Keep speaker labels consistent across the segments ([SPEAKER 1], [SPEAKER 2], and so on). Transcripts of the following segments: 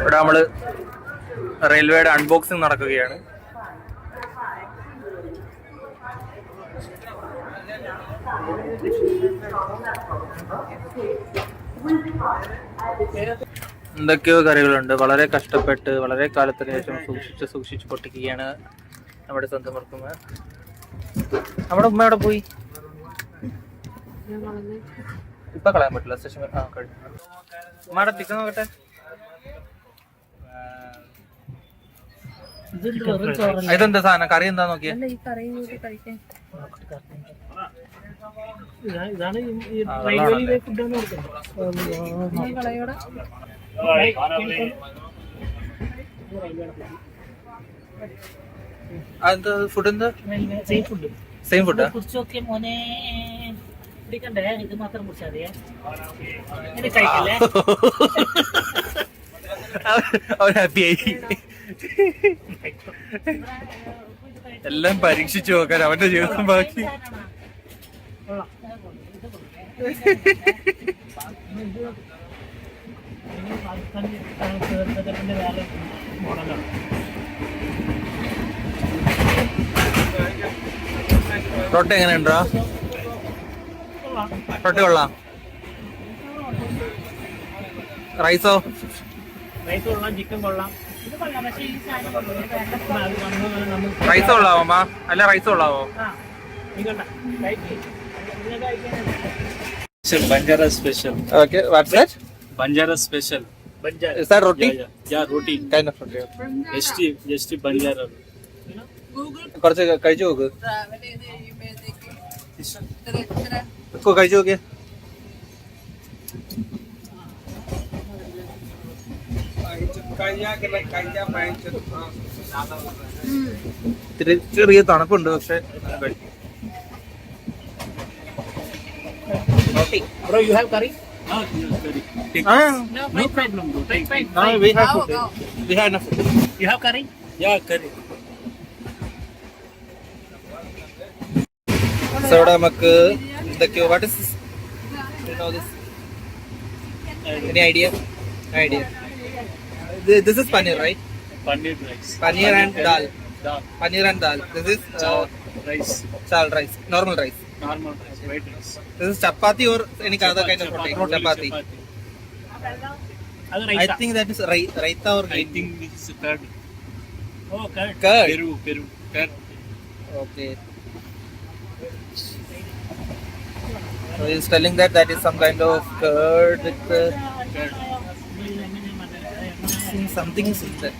[SPEAKER 1] ഇവിടെ നമ്മൾ റെയിൽവേയുടെ അൺബോക്സിംഗ് നടക്കുകയാണ്. എന്തൊക്കെയോ കറികളുണ്ട്. വളരെ കഷ്ടപ്പെട്ട് വളരെ കാലത്തിന് ശേഷം സൂക്ഷിച്ച് സൂക്ഷിച്ച് പൊട്ടിക്കുകയാണ് നമ്മുടെ സ്വന്തം വർക്കുമ്മ നമ്മുടെ ഉമ്മ എവിടെ പോയി? ഇപ്പൊ കളയാൻ പറ്റില്ല. സ്റ്റേഷൻ ആ കഴിഞ്ഞു. ഉമ്മയുടെ ചിക്കൻ നോക്കട്ടെ. ഇതെന്താ സാധനം? കറി എന്താ നോക്കിയേ? അതെന്താ ഫുഡ് എന്താ?
[SPEAKER 2] സെയിം ഫുഡ്
[SPEAKER 1] സെയിം ഫുഡാ
[SPEAKER 2] കുറിച്ച് നോക്കിയ മോനെ. പിടിക്കണ്ടേ ഇത് മാത്രം കുറിച്ചാൽ മതിയേ. ഇത് കഴിക്കില്ലേ?
[SPEAKER 1] അവൻ ഹാപ്പി ആയി. എല്ലാം പരീക്ഷിച്ചു നോക്കാൻ അവന്റെ ജീവിതം ബാക്കി. റൊട്ടി എങ്ങനെയുണ്ടോ? റൊട്ട കൊള്ളാം. റൈസോ?
[SPEAKER 2] റൈസ് കൊള്ളാം ചിക്കൻ കൊള്ളാം.
[SPEAKER 1] റൈസ് കൊള്ളാവോ അല്ല റൈസ് കൊള്ളാവോ?
[SPEAKER 2] Banjara
[SPEAKER 3] special Banjara.
[SPEAKER 1] Okay what's that
[SPEAKER 3] Banjara special.
[SPEAKER 2] Banjara
[SPEAKER 1] is that roti
[SPEAKER 3] Yeah, yeah. Yeah, roti.
[SPEAKER 1] Kind of roti
[SPEAKER 3] ST, ST Banjara.
[SPEAKER 1] കുറച്ച് കഴിച്ചു നോക്ക്. കഴിച്ചു നോക്കിയേ. ഇത്തിരി ചെറിയ തണുപ്പുണ്ട് പക്ഷെ
[SPEAKER 3] Ah,
[SPEAKER 1] no, we have food. We have enough
[SPEAKER 3] Yeah, curry.
[SPEAKER 1] So ഇവിടെ നമുക്ക് എന്തൊക്കെയോ what is any idea idea This is paneer right
[SPEAKER 3] Paneer rice.
[SPEAKER 1] Paneer and dal
[SPEAKER 3] Dal.
[SPEAKER 1] Paneer and dal this is
[SPEAKER 3] Chawal rice.
[SPEAKER 1] Chawal rice normal rice
[SPEAKER 3] Normal rice. White rice.
[SPEAKER 1] This is chapati or എനിക്ക് other kind of
[SPEAKER 3] Chapati.
[SPEAKER 1] Protein chapati
[SPEAKER 2] അത്
[SPEAKER 1] I
[SPEAKER 2] rice
[SPEAKER 1] think that is raita or
[SPEAKER 3] I think this is curd.
[SPEAKER 2] Oh curd
[SPEAKER 1] curd
[SPEAKER 3] Peru, Peru. Curd.
[SPEAKER 1] okay so he's telling that that is some kind of curd with uh,
[SPEAKER 3] Curd.
[SPEAKER 1] Something is in that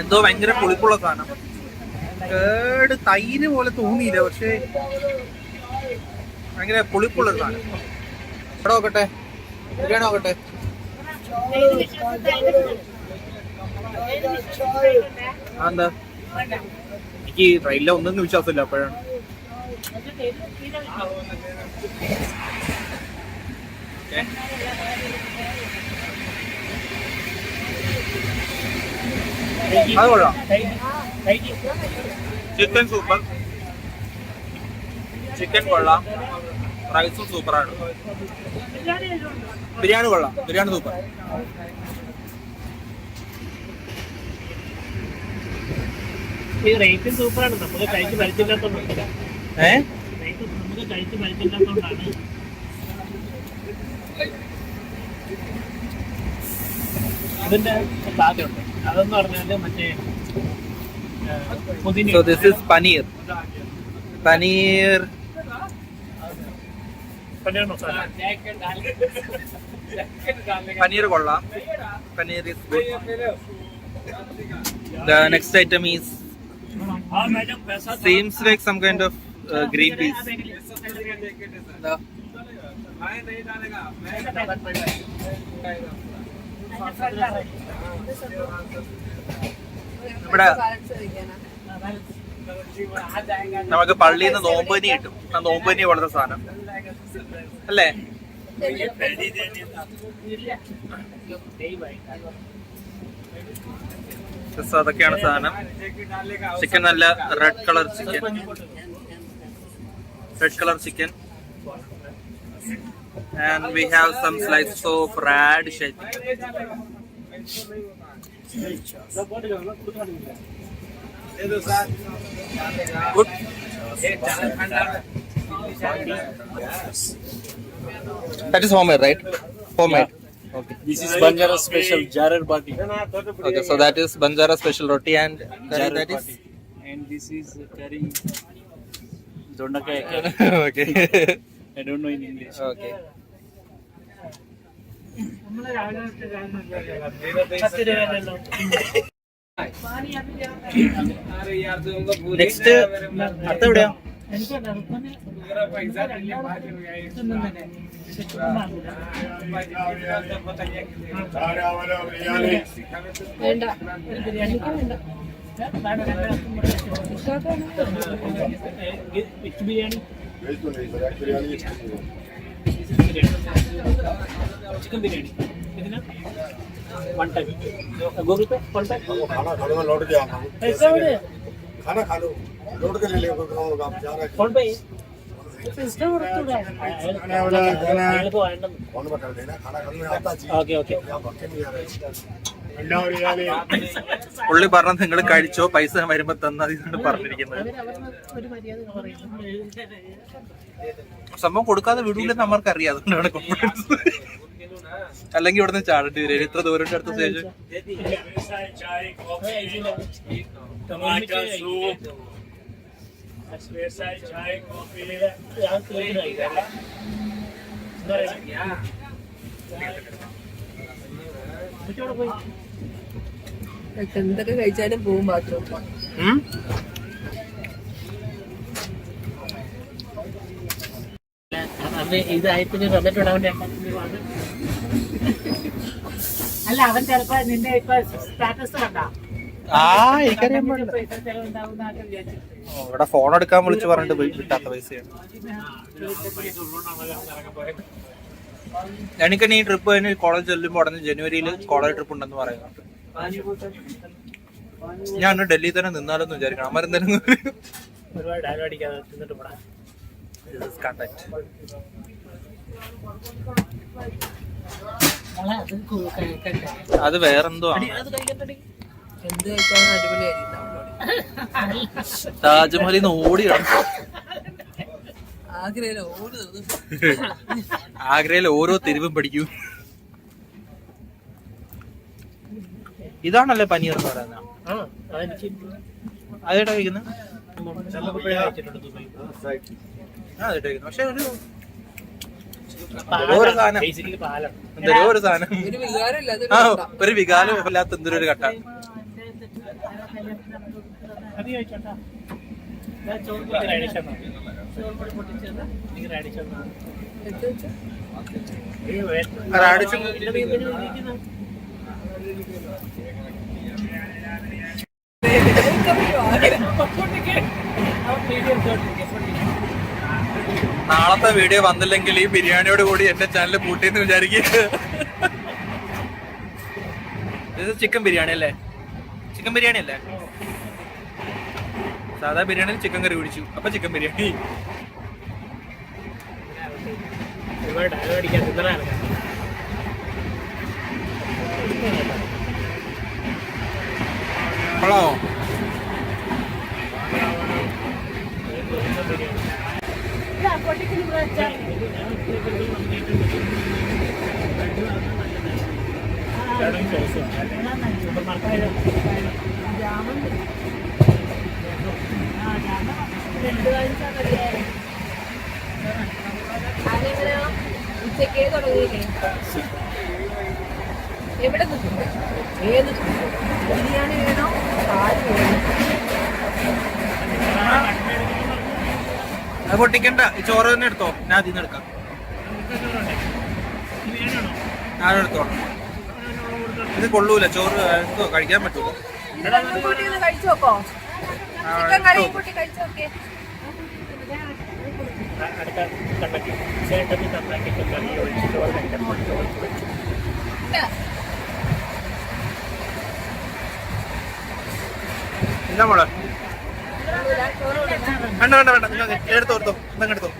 [SPEAKER 1] എന്തോ ഭയങ്കര പുളിപ്പുള്ള സാധനം. കേട് തൈര് പോലെ തോന്നിയില്ല പക്ഷേ ഭയങ്കര പുളിപ്പുള്ള സാധനം. ഇവിടെ നോക്കട്ടെ? ബിരിയാണി നോക്കട്ടെ? എന്താ എനിക്ക് ട്രെയിനിലെ ഒന്നും വിശ്വാസമില്ല അപ്പോഴാണ്. അത് കൊള്ളാം ചിക്കൻ സൂപ്പർ ചിക്കൻ കൊള്ളാം റൈസും സൂപ്പറാണ് ബിരിയാണി കൊള്ളാം. ബിരിയാണി സൂപ്പർ
[SPEAKER 2] ഈ റേറ്റും സൂപ്പറാണ് നമുക്ക് കഴിച്ച് പരിചയമില്ലാത്തതുകൊണ്ട്.
[SPEAKER 1] ഏ
[SPEAKER 2] ഇതിന്റെ സാധ്യതയുണ്ട് അതെന്ന് പറഞ്ഞാൽ മറ്റേ
[SPEAKER 1] So this is paneer. Paneer. Paneer kolla. Paneer is good. The next item is seems like some kind of uh,
[SPEAKER 4] piece കഴിക്കാനാ
[SPEAKER 1] നമുക്ക് പള്ളിയിൽ നിന്ന് നോമ്പനി കിട്ടും. ആ നോമ്പനി പോലത്തെ സാധനം. അല്ലേ? അതൊക്കെയാണ് സാധനം. ചിക്കൻ നല്ല red colour chicken Red color chicken. And we have some slices of rad chicken. Good. That is homemade, right? Homemade. Yeah. Okay.
[SPEAKER 3] This is Banjara special Jarar Bati.
[SPEAKER 1] Okay, so that is Banjara special roti and curry, that is.
[SPEAKER 3] And this is curry. Dondakaya curry.
[SPEAKER 1] okay.
[SPEAKER 3] I don't know in English.
[SPEAKER 1] okay.
[SPEAKER 2] നമ്മൾ രാവിലെ തൊട്ട് രാവിലെ പത്ത് രൂപയല്ലോ
[SPEAKER 1] next അടുത്ത എവിടെയാ
[SPEAKER 4] വേണ്ട
[SPEAKER 2] ബിരിയാണിക്കും ബിരിയാണി വേണ്ട chicken biryani ఏదైనా one time Google pay one time
[SPEAKER 5] खाना खाने में लौट गया हम
[SPEAKER 2] ऐसे बोले
[SPEAKER 5] खाना खा लो लौट के ले ले आप जा रहे
[SPEAKER 2] फ़ोन पे सिस्टम खाने वाला खाना
[SPEAKER 5] फ़ोन बता देना खाना खाने में आता जी
[SPEAKER 2] ओके ओके
[SPEAKER 5] आप भटके नहीं जा रहे।
[SPEAKER 1] പുള്ളി പറഞ്ഞ നിങ്ങൾ കഴിച്ചോ? പൈസ വരുമ്പോ തന്നത് പറഞ്ഞിരിക്കുന്നത്. സംഭവം കൊടുക്കാതെ വിടൂല്ല നമ്മൾക്ക് അറിയാം അതുകൊണ്ടാണ് കോൺഫിഡൻസ് അല്ലെങ്കിൽ ഇവിടുന്ന് ചാടേണ്ടി വരും. എത്ര ദൂരം അടുത്ത
[SPEAKER 2] സ്റ്റേജ്. ചായ
[SPEAKER 4] എന്തൊക്കെ കഴിച്ചാലും
[SPEAKER 2] തന്നിട്ടുണ്ട് അവന്റെ അല്ല അവൻ ചെലപ്പോ നിന്റെ ഇപ്പൊ സ്റ്റാറ്റസ് കണ്ടാ.
[SPEAKER 1] ഇവിടെ ഫോൺ എടുക്കാൻ വിളിച്ചു പറഞ്ഞിട്ട് കിട്ടാത്ത പൈസയാണ്. എനിക്ക് ഈ ട്രിപ്പ് കഴിഞ്ഞ് കോളേജ് ചെല്ലുമ്പോൾ ഉടനെ ജനുവരിയിൽ കോളേജ് ട്രിപ്പ് ഉണ്ടെന്ന് പറയുന്നുണ്ട് ഞാൻ ഡൽഹി ഡൽഹിയിൽ തന്നെ നിന്നാലെന്ന് വിചാരിക്കണം അമരം
[SPEAKER 2] ഒരുപാട് അടിക്കാതെ പോടാ. അത്
[SPEAKER 1] വേറെന്തോ ആണ്.
[SPEAKER 2] അത് കഴിക്കട്ടെടി.
[SPEAKER 1] ആഗ്രയിൽ ഓരോ തെരുവും പഠിക്കൂ. ഇതാണല്ലേ പനീർ എന്ന് പറയുന്നത്? അതേട്ടാ കഴിക്കുന്നത് പക്ഷെ ഒരു ഒരു സാധനം.
[SPEAKER 2] Basically പാലാണ്.
[SPEAKER 1] എന്തോ ഒരു സാധനം. ആ ഒരു വികാരം ഇല്ലാത്ത എന്തൊരു ഒരു കട്ട.
[SPEAKER 2] അത് കഴിച്ചോട്ടാ.
[SPEAKER 1] നാളത്തെ വീഡിയോ വന്നില്ലെങ്കിൽ ഈ ബിരിയാണിയോട് കൂടി എന്റെ ചാനൽ പൂട്ടിയെന്ന് വിചാരിക്കുക ഇത് ചിക്കൻ ബിരിയാണി അല്ലേ? ചിക്കൻ ബിരിയാണി അല്ലേ? സാധാ ബിരിയാണിയിൽ ചിക്കൻ കറി പിടിച്ചു അപ്പൊ ചിക്കൻ ബിരിയാണി.
[SPEAKER 2] ഒരുപാട്
[SPEAKER 1] പൊട്ടിക്കണ്ട. ഈ ചോറ് തന്നെ എടുത്തോ? ഞാൻ അതിൽ നിന്ന് എടുക്കാം. ഞാൻ എടുത്തോ? ഇത് കൊള്ളൂല. ചോറ് എടുത്തോ കഴിക്കാൻ പറ്റൂല. ഇല്ല മോളെ. വേണ്ട വേണ്ട വേണ്ട. നിങ്ങൾ എടുത്തോ എടുത്തോ. നിങ്ങൾ എടുത്തോ.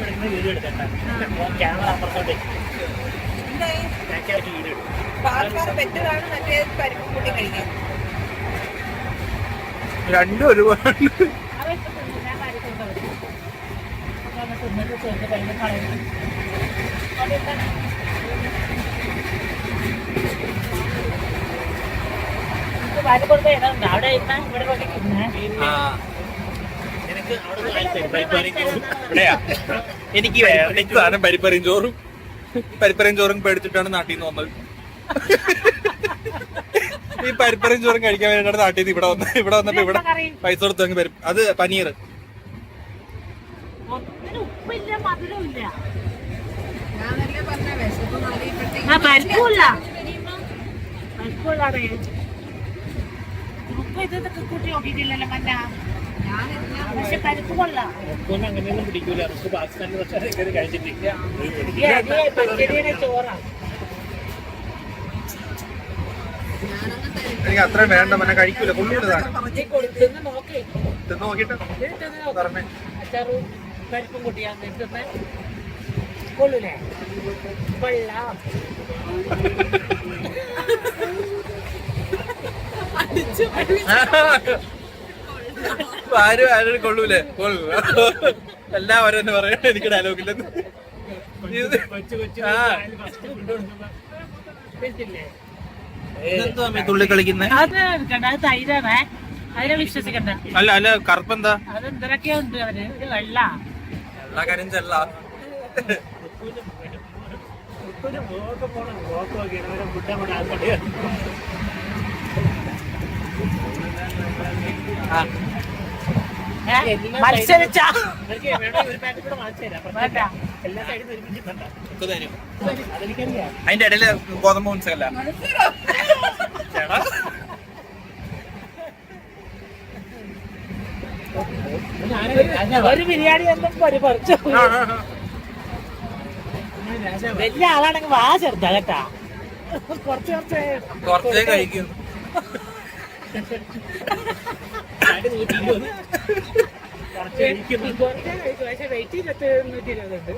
[SPEAKER 2] രണ്ടും ഒരുപാട് ക്യാമറ അപ്പുറത്തോട്ട്
[SPEAKER 4] എന്തായി
[SPEAKER 2] ബാക്കിയായിട്ട് വീഡിയോ എടുക്കും
[SPEAKER 4] പാർക്കാർ ബെറ്ററാണ് മറ്റേ പരിപ്പ് കൂട്ടി കഴിക്കാൻ
[SPEAKER 1] രണ്ടും ഒരുപാട്
[SPEAKER 2] അവിടെ ഇരുന്ന ഇവിടെ കൊണ്ടിരിക്കുന്നേ നിനക്ക് അവിടെ നിന്ന് പരിപ്പാടി
[SPEAKER 1] ഇവിടെയാ എനിക്ക് വേറെ എനിക്ക് സാധനം പരിപ്പറിയും ചോറും. പരിപ്പറിയും ചോറും പേടിച്ചിട്ടാണ് നാട്ടിൽ നിന്ന് വന്നത്. ഈ പരിപ്പറിയും ചോറും കഴിക്കാൻ വേണ്ടിയിട്ടാണ് നാട്ടിൽ നിന്ന് ഇവിടെ വന്നത്. ഇവിടെ വന്നപ്പോ ഇവിടെ പൈസ കൊടുത്ത് അത് പനീർ
[SPEAKER 2] ഉപ്പില്ല മധുരമില്ല
[SPEAKER 4] ഞാനല്ലേ പറഞ്ഞ വിശപ്പ് മാറിയപ്പോഴത്തേക്ക്
[SPEAKER 2] ആ പരിപ്പില്ല പരിപ്പില്ലാതെ ഉപ്പ് ഇതൊക്കെ കൂട്ടി നോക്കിയിട്ടില്ലല്ലോ മന്ന പക്ഷെ പരിപ്പ് കൊള്ളാം.
[SPEAKER 3] അങ്ങനെയൊന്നും പിടിക്കൂല. നമുക്ക് പാകിസ്ഥാനിൽ പക്ഷേ കഴിച്ചിട്ടില്ല
[SPEAKER 1] എനിക്ക് അത്രയും വേണ്ട മന കഴിക്കൂല. കൊള്ളൂലതാണ്.
[SPEAKER 2] തിന്ന് നോക്കി.
[SPEAKER 1] തിന്ന് നോക്കിട്ട്
[SPEAKER 2] ഇത് തിന്ന് നോക്ക്.
[SPEAKER 1] പറഞ്ഞേ.
[SPEAKER 2] അച്ചാറും പരിപ്പും കൂട്ടിയാ തിന്ന് കൊള്ളൂലേ? കൊള്ളാം.
[SPEAKER 1] ആരും ആരും കൊള്ളൂലേ കൊള്ളൂ എല്ലാവരും എന്ന് പറയണ എനിക്ക് ഡയലോഗില്ലെന്ന്? തുള്ളി കളിക്കുന്നേ
[SPEAKER 2] അത് എടുക്കണ്ട അത് തൈരാണേ അതിനെ വിശ്വസിക്കണ്ട
[SPEAKER 1] അല്ല അല്ല കറുപ്പെന്താ
[SPEAKER 2] അത് എന്തൊക്കെയോ ഉണ്ട് അവർ ഇത് വെള്ള
[SPEAKER 1] എല്ലാ കാര്യം ചെല്ല
[SPEAKER 2] ഒരു മോക്ക് പോണം മോക്ക് നോക്കിയാണ് അവരെ ഫുഡ്
[SPEAKER 1] അതിന്റെ ഇടയിൽ ഗോതമ്പ് മനസ്സിലല്ല
[SPEAKER 2] ഒരു ബിരിയാണി ഒന്നും. വലിയ ആളാണെങ്കിൽ വാ ചെറുതാ കേട്ടാ. കുറച്ച് കുറച്ച്
[SPEAKER 1] കുറച്ചേ കഴിക്കും
[SPEAKER 2] കുറച്ച് കഴിക്കുന്നു. കുറച്ചേ കഴിക്കൂ. പക്ഷേ ഇരുപത്തി നൂറ്റി ഇരുപതുണ്ട്.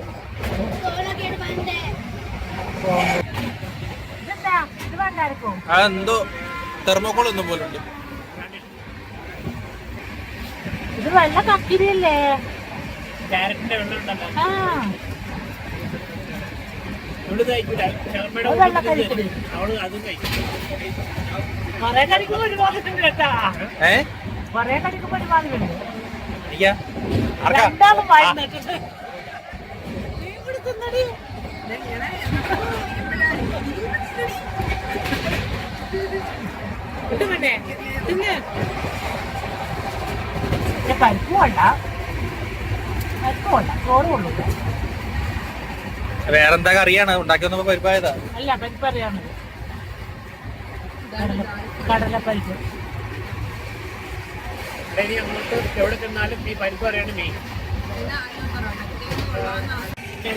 [SPEAKER 1] അതെന്തോ തെർമോക്കോൾ ഒന്നും പോലെ ഉണ്ട്
[SPEAKER 2] ഇത് വെള്ള കക്കിരിയല്ലേ?
[SPEAKER 3] ക്യാരറ്റിന്റെ വെള്ളം ഉണ്ടല്ലോ.
[SPEAKER 2] ആ.
[SPEAKER 3] അവൾ കഴിക്കൂല
[SPEAKER 2] കഴിക്കൽ
[SPEAKER 3] അവൾ അതും കഴിക്കും.
[SPEAKER 2] കൊറേ കടിക്കുമ്പോ ഒരുപാടിട്ടുണ്ട് കേട്ടാ.
[SPEAKER 1] ഏ?
[SPEAKER 2] കൊറേ കടിക്കുമ്പോ ഒരുപാടുണ്ട്
[SPEAKER 1] എനിക്കാ ആർക്കാ
[SPEAKER 2] രണ്ടാളും വായി നിന്നിട്ടുണ്ട് നീ. ഇത്? തിന്ന്. പരിപ്പ് വേണ്ട. പരിപ്പ് വേണ്ട. ചോറ് കൊള്ളൂല
[SPEAKER 1] വേറെന്താ കറിയാണ്? ഉണ്ടാക്കി വന്നപ്പോ പരിപ്പായതാ?
[SPEAKER 2] അല്ല പരിപ്പ് അറിയാമത് കടലപ്പരിപ്പ്.
[SPEAKER 3] ഇനി അങ്ങോട്ട് എവിടെ ചെന്നാലും ഈ പരിപ്പ് പറയാണ് മെയിൻ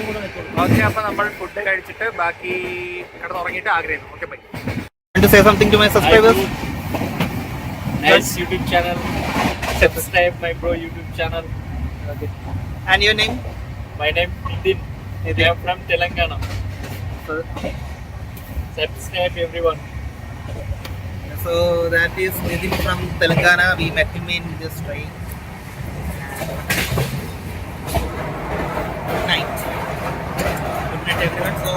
[SPEAKER 3] കൂടെ വെച്ചോളൂ
[SPEAKER 1] ഓക്കെ അപ്പൊ നമ്മൾ ഫുഡ് കഴിച്ചിട്ട് ബാക്കി കിടന്നുറങ്ങിയിട്ട് ആഗ്രഹിക്കുന്നു. Okay bye say something to my subscribers
[SPEAKER 3] Nice YouTube channel. Subscribe my bro YouTube channel.
[SPEAKER 1] And your name
[SPEAKER 3] My name Nitin. are from Telangana. Subscribe everyone.
[SPEAKER 1] So that is Nitin from Telangana. We met him in this train. Good night. Good night everyone. So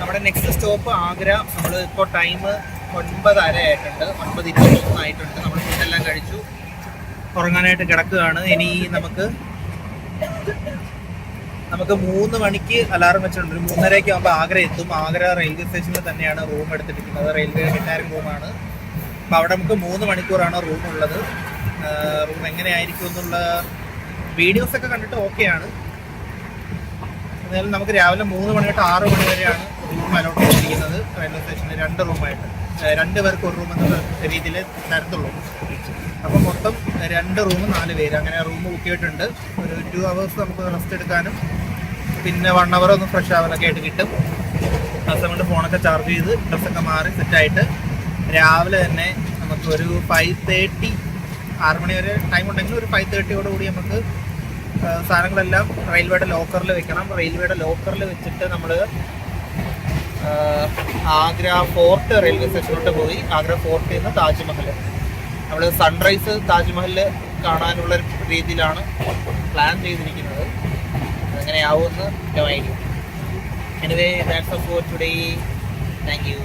[SPEAKER 1] നമ്മുടെ next stop Agra നമ്മൾ ഇപ്പോൾ time ഒൻപതര ആയിട്ടുണ്ട് ഒൻപത് ഇരുപത്തൊന്ന് ആയിട്ടുണ്ട് നമ്മൾ ഫുഡെല്ലാം കഴിച്ചു ഉറങ്ങാനായിട്ട് കിടക്കുകയാണ് ഇനി നമുക്ക് നമുക്ക് മൂന്ന് മണിക്ക് അലാറം വെച്ചിട്ടുണ്ട്. മൂന്നരയ്ക്ക് ആകുമ്പോൾ ആഗ്ര എത്തും. ആഗ്ര റെയിൽവേ സ്റ്റേഷനിൽ തന്നെയാണ് റൂം എടുത്തിരിക്കുന്നത് റെയിൽവേ റിട്ടയറിംഗ് റൂമാണ്. അപ്പോൾ അവിടെ നമുക്ക് മൂന്ന് മണിക്കൂറാണ് റൂം ഉള്ളത്. റൂം എങ്ങനെയായിരിക്കും എന്നുള്ള വീഡിയോസ് ഒക്കെ കണ്ടിട്ട് ഓക്കെയാണ് എന്നാലും നമുക്ക് രാവിലെ മൂന്ന് മണി തൊട്ട് ആറ് മണി വരെയാണ് റൂം അലോട്ട് ചെയ്തിരിക്കുന്നത് റെയിൽവേ സ്റ്റേഷനിൽ രണ്ട് റൂമായിട്ട്. രണ്ട് പേർക്ക് ഒരു റൂം എന്നുള്ള രീതിയിൽ തരത്തുള്ളൂ. അപ്പോൾ മൊത്തം രണ്ട് റൂം നാല് പേര്. അങ്ങനെ റൂം ബുക്ക് ചെയ്തിട്ടുണ്ട്. ഒരു ടു അവേഴ്സ് നമുക്ക് റെസ്റ്റ് എടുക്കാനും പിന്നെ വൺ അവർ ഒന്ന് ഫ്രഷ് ആവാനൊക്കെ ആയിട്ട് കിട്ടും. ആ സമയത്ത് ഫോണൊക്കെ ചാർജ് ചെയ്ത് ഡ്രസ്സൊക്കെ മാറി സെറ്റായിട്ട് രാവിലെ തന്നെ നമുക്ക് ഒരു ഫൈവ് തേർട്ടി ആറ് മണി വരെ ടൈം ഉണ്ടെങ്കിൽ ഒരു ഫൈവ് തേർട്ടിയോട് കൂടി നമുക്ക് സാധനങ്ങളെല്ലാം റെയിൽവേയുടെ ലോക്കറിൽ വെക്കണം. റെയിൽവേയുടെ ലോക്കറിൽ വെച്ചിട്ട് നമ്മൾ ആഗ്ര ഫോർട്ട് റെയിൽവേ സ്റ്റേഷനിലോട്ട് പോയി ആഗ്ര ഫോർട്ടിൽ നിന്ന് താജ്മഹൽ നമ്മൾ സൺറൈസ് താജ്മഹൽ കാണാനുള്ള രീതിയിലാണ് പ്ലാൻ ചെയ്തിരിക്കുന്നത്. അതെങ്ങനെയാവുമെന്ന് no idea anyway that's for today thank you